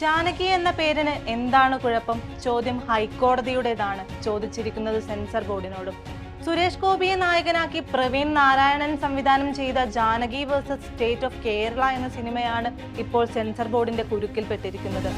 ജാനകി എന്ന പേരിന് എന്താണ് കുഴപ്പം? ചോദ്യം ഹൈക്കോടതിയുടേതാണ് ചോദിച്ചിരിക്കുന്നത് സെൻസർ ബോർഡിനോടും. സുരേഷ് ഗോപിയെ നായകനാക്കി പ്രവീൺ നാരായണൻ സംവിധാനം ചെയ്ത Janaki versus state of Kerala എന്ന സിനിമയാണ് ഇപ്പോൾ സെൻസർ ബോർഡിന്റെ കുരുക്കിൽപ്പെട്ടിരിക്കുന്നത്.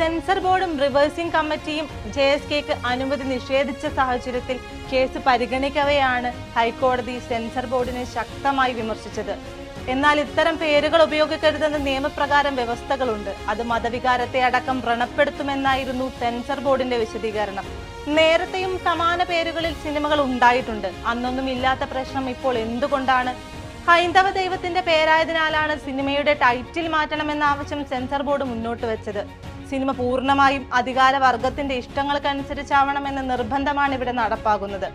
സെൻസർ ബോർഡും റിവേഴ്സിംഗ് കമ്മിറ്റിയും ജെ എസ് കെക്ക് അനുമതി നിഷേധിച്ച സാഹചര്യത്തിൽ കേസ് പരിഗണിക്കവെയാണ് ഹൈക്കോടതി സെൻസർ ബോർഡിനെ ശക്തമായി വിമർശിച്ചത്. എന്നാൽ ഇത്തരം പേരുകൾ ഉപയോഗിക്കരുതെന്ന് നിയമപ്രകാരം വ്യവസ്ഥകളുണ്ട്. അത് മതവികാരത്തെ അടക്കം വ്രണപ്പെടുത്തുമെന്നായിരുന്നു സെൻസർ ബോർഡിന്റെ വിശദീകരണം. നേരത്തെയും സമാന പേരുകളിൽ സിനിമകൾ ഉണ്ടായിട്ടുണ്ട്. അന്നൊന്നും ഇല്ലാത്ത പ്രശ്നം ഇപ്പോൾ എന്തുകൊണ്ടാണ്? ഹൈന്ദവ ദൈവത്തിന്റെ പേരായതിനാലാണ് സിനിമയുടെ ടൈറ്റിൽ മാറ്റണമെന്ന ആവശ്യം സെൻസർ ബോർഡ് മുന്നോട്ട് വെച്ചത്. സിനിമ പൂർണമായും അധികാര വർഗത്തിന്റെ ഇഷ്ടങ്ങൾക്കനുസരിച്ചാവണമെന്ന നിർബന്ധമാണ് ഇവിടെ നടപ്പാകുന്നത്.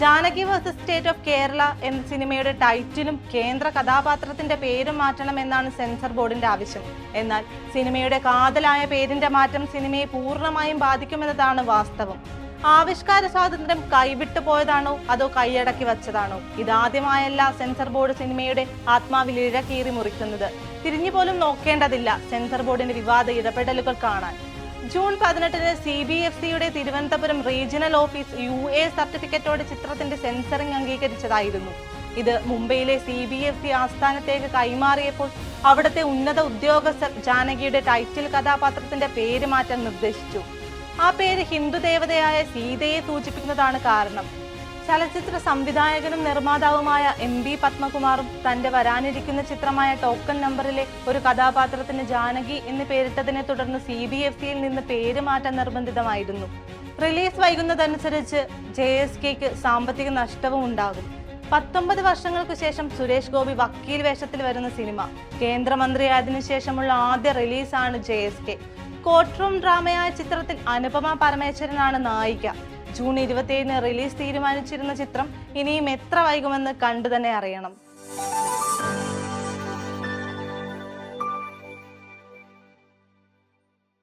Janaki versus state of Kerala എന്ന സിനിമയുടെ ടൈറ്റിലും കേന്ദ്ര കഥാപാത്രത്തിന്റെ പേരും മാറ്റണം എന്നാണ് സെൻസർ ബോർഡിന്റെ ആവശ്യം. എന്നാൽ സിനിമയുടെ കാതലായ പേരിന്റെ മാറ്റം സിനിമയെ പൂർണമായും ബാധിക്കുമെന്നതാണ് വാസ്തവം. ആവിഷ്കാര സ്വാതന്ത്ര്യം കൈവിട്ടു പോയതാണോ? അതോ കൈയടക്കി വച്ചതാണോ? ഇതാദ്യമായല്ല സെൻസർ ബോർഡ് സിനിമയുടെ ആത്മാവിൽ ഇഴകീറി മുറിക്കുന്നത്. തിരിഞ്ഞു പോലും നോക്കേണ്ടതില്ല സെൻസർ ബോർഡിന്റെ വിവാദ ഇടപെടലുകൾ കാണാൻ. ജൂൺ പതിനെട്ടിന് സി ബി എഫ് സിയുടെ Thiruvananthapuram regional office U A സർട്ടിഫിക്കറ്റോടെ ചിത്രത്തിന്റെ സെൻസറിംഗ് അംഗീകരിച്ചതായിരുന്നു. ഇത് മുംബൈയിലെ സി ബി എഫ് സി ആസ്ഥാനത്തേക്ക് കൈമാറിയപ്പോൾ അവിടുത്തെ ഉന്നത ഉദ്യോഗസ്ഥർ ജാനകിയുടെ ടൈറ്റിൽ കഥാപാത്രത്തിന്റെ പേര് മാറ്റാൻ നിർദ്ദേശിച്ചു. ആ പേര് ഹിന്ദു ദേവതയായ സീതയെ സൂചിപ്പിക്കുന്നതാണ് കാരണം. ചലച്ചിത്ര സംവിധായകനും നിർമ്മാതാവുമായ എം ബി പത്മകുമാറും തന്റെ വരാനിരിക്കുന്ന ചിത്രമായ ടോക്കൺ നമ്പറിലെ ഒരു കഥാപാത്രത്തിന് ജാനകി എന്ന് പേരിട്ടതിനെ തുടർന്ന് സി ബി എഫ് സിയിൽ നിന്ന് പേര് മാറ്റാൻ നിർബന്ധിതമായിരുന്നു. റിലീസ് വൈകുന്നതനുസരിച്ച് ജെ എസ് കെക്ക് സാമ്പത്തിക നഷ്ടവും ഉണ്ടാകും. പത്തൊമ്പത് വർഷങ്ങൾക്ക് ശേഷം സുരേഷ് ഗോപി വക്കീൽ വേഷത്തിൽ വരുന്ന സിനിമ. കേന്ദ്രമന്ത്രിയായതിനു ശേഷമുള്ള ആദ്യ റിലീസാണ് J S K. Court room ഡ്രാമയായ ചിത്രത്തിൽ അനുപമ പരമേശ്വരനാണ് നായിക. ജൂൺ ഇരുപത്തിയേഴിന് റിലീസ് തീരുമാനിച്ചിരുന്ന ചിത്രം ഇനിയും എത്ര വൈകുമെന്ന് കണ്ടു തന്നെ അറിയണം.